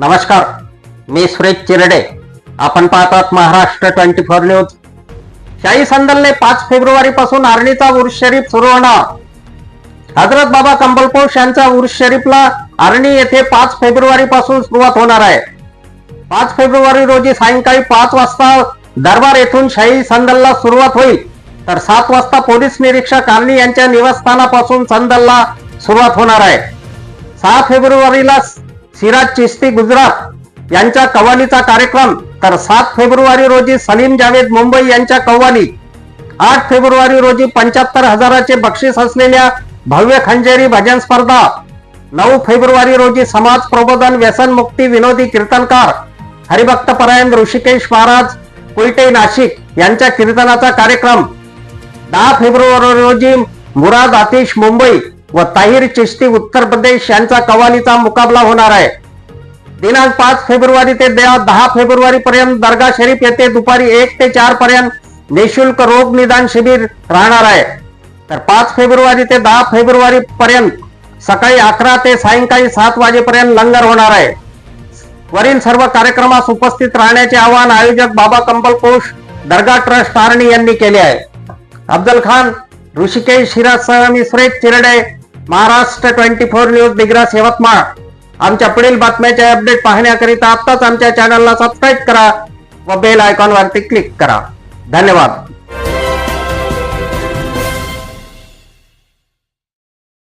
नमस्कार मी सुरेश चिरडे. आपण पाहतात महाराष्ट्र ट्वेंटी फोर न्यूज. शाही संदलने पाच फेब्रुवारी पासून आर्णीचा उर्स शरीफ सुरू होणार. हजरत बाबा कंबलपोष यांचा उर्स शरीफला आर्णी येथे पाच फेब्रुवारी पासून सुरुवात होणार आहे. पाच फेब्रुवारी रोजी सायंकाळी पाच वाजता दरबार येथून शाही संदलला सुरुवात होईल. तर सात वाजता पोलीस निरीक्षक आर्णी यांच्या निवासस्थानापासून संदलला सुरुवात होणार आहे. सहा फेब्रुवारीला सिराज चिस्ती गुजरात यांच्या कव्वालीचा कार्यक्रम. तर सात फेब्रुवारी रोजी सलीम जावेद मुंबई यांच्या कव्वाली. आठ फेब्रुवारी रोजी पंच्याहत्तर हजाराचे बक्षीस असलेल्या भव्य खंजेरी भजन स्पर्धा. नऊ फेब्रुवारी रोजी समाज प्रबोधन व्यसन मुक्ती विनोदी कीर्तनकार. हरिभक्त परायण ऋषिकेश महाराज कुलटे नाशिक यांच्या कीर्तनाचा कार्यक्रम. दहा फेब्रुवारी रोजी मुराद आतिश मुंबई व ताहिर चिश्ती उत्तर प्रदेश यांचा कव्वालीचा मुकाबला होणार आहे. दिनांक पाच फेब्रुवारी ते दे- दहा फेब्रुवारी पर्यंत दर्गा शरीफ येथे दुपारी एक ते चार पर्यंत निशुल्क रोग निदान शिबिर राहणार आहे. तर पाच फेब्रुवारी ते दहा फेब्रुवारी पर्यंत सकाळी अकरा ते सायंकाळी सात वाजेपर्यंत लंगर होणार आहे. वरील सर्व कार्यक्रमास उपस्थित राहण्याचे आवाहन आयोजक बाबा कंबलकोश दर्गा ट्रस्ट आर्णी यांनी केले आहे. अफजल खान ऋषिकेश शिराज सह Mishre Chirde Maharashtra twenty four news Digras Yavatmal आमच्या पुढील बातम्याचे अपडेट पाहण्याकरिता आत्ताच आमच्या चॅनलला सबस्क्राईब करा व बेल आयकॉन वरती क्लिक करा. धन्यवाद.